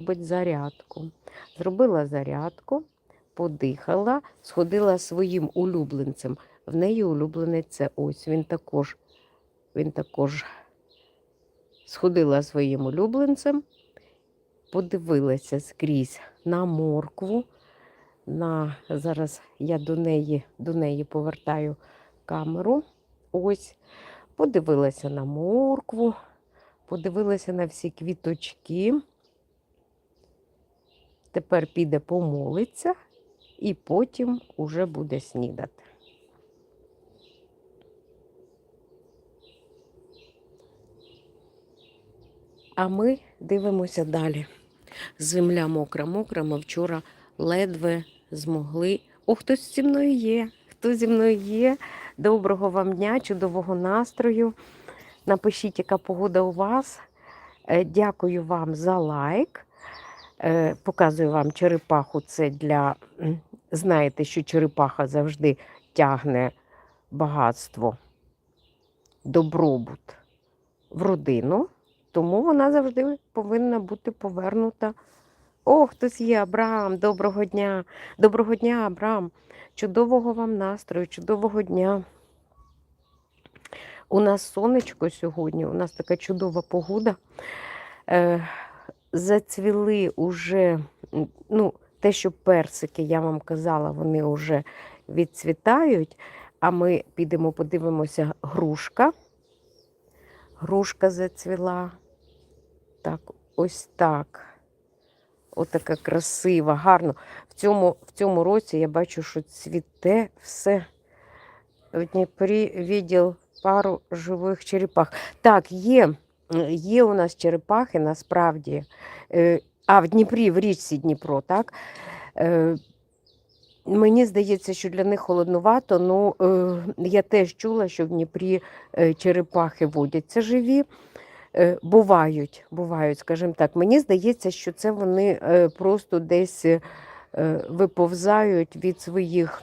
робити зарядку. Зробила зарядку, подихала, сходила своїм улюбленцем. В неї улюбленець це ось. Він також, він також сходила своїм улюбленцем, подивилася скрізь на моркву. На, зараз я до неї, до неї повертаю камеру. Ось, подивилася на моркву, подивилася на всі квіточки. Тепер піде помолиться і потім уже буде снідати. А ми дивимося далі. Земля мокра, мокра. Ми вчора ледве змогли. О, хтось зі мною є. Хто зі мною є? Доброго вам дня, чудового настрою. Напишіть, яка погода у вас. Е, Дякую вам за лайк. Е, Показую вам черепаху. Це для. Знаєте, що черепаха завжди тягне багатство, добробут в родину, тому вона завжди повинна бути повернута. О, хтось є, Абрам, доброго дня. Доброго дня, Абрам. Чудового вам настрою, чудового дня. У нас сонечко сьогодні, у нас така чудова погода. Зацвіли уже, ну, те, що персики, я вам казала, вони вже відцвітають. А ми підемо, подивимося, грушка. Грушка зацвіла. Так, ось так. Отака красива, гарно. В цьому, в цьому році я бачу, що цвіте все. В Дніпрі відділ пару живих черепах. Так, є, є у нас черепахи насправді. Е, А, в Дніпрі, в річці Дніпро, так? Е, Мені здається, що для них холоднувато. Ну, е, я теж чула, що в Дніпрі е, черепахи водяться живі. Е, Бувають, бувають, скажімо так. Мені здається, що це вони е, просто десь е, виповзають від своїх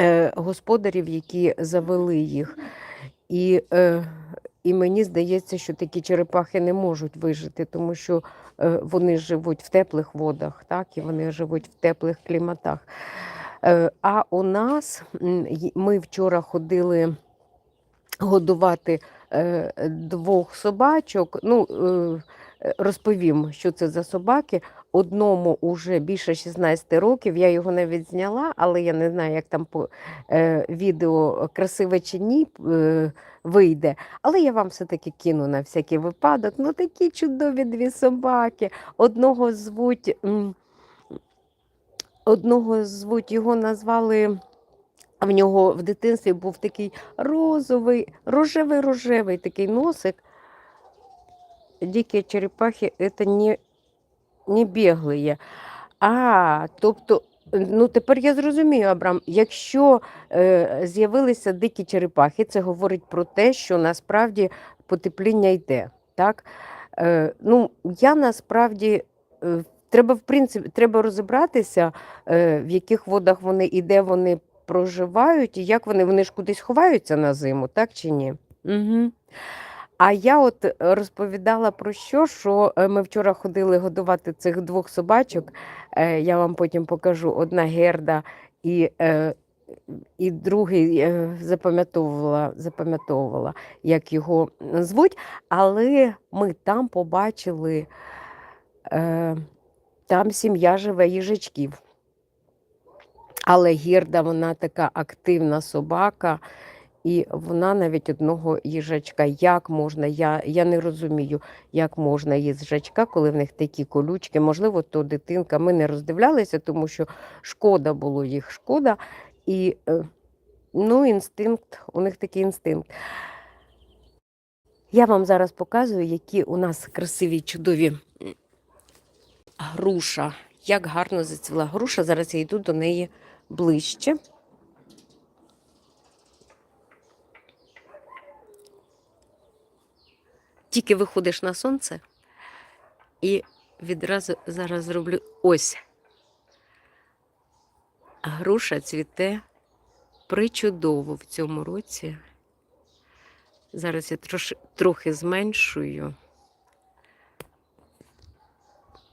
е, господарів, які завели їх. І, е, і мені здається, що такі черепахи не можуть вижити, тому що е, вони живуть в теплих водах, так, і вони живуть в теплих кліматах. Е, А у нас ми вчора ходили годувати е, двох собачок. Ну, розповім, що це за собаки. Одному уже більше 16 років. Я його навіть зняла, але я не знаю, як там по е, відео красиве чи ні е, вийде. Але я вам все-таки кину на всякий випадок. Ну, такі чудові дві собаки. Одного звуть, одного звуть, його назвали. В нього в дитинстві був такий розовий, рожевий, рожевий такий носик. Дикі черепахи це не, не біглі. А, тобто, ну тепер я зрозумію, Абрам, якщо е, з'явилися дикі черепахи, це говорить про те, що насправді потепління йде. Так? Е, ну, я насправді. е, Треба, в принципі, треба розібратися, е, в яких водах вони і де вони проживають, і як вони, вони ж кудись ховаються на зиму, так чи ні? Угу. А я от е, розповідала про що, що е, ми вчора ходили годувати цих двох собачок. Е, Я вам потім покажу одна герда і, і другий запам'ятовувала, запам'ятовувала, як його звуть. Але ми там побачили, там сім'я живе їжачків. Але гірда, вона така активна собака, і вона навіть одного їжачка. Як можна? Я, я не розумію, як можна їжачка, коли в них такі колючки. Можливо, то дитинка. Ми не роздивлялися, тому що шкода було їх шкода. І е, ну, інстинкт, у них такий інстинкт. Я вам зараз показую, які у нас красиві, чудові груша. Як гарно зацвіла груша. Зараз я йду до неї ближче. Тільки виходиш на сонце і відразу зараз зроблю ось. Груша цвіте причудово в цьому році. Зараз я трохи зменшую.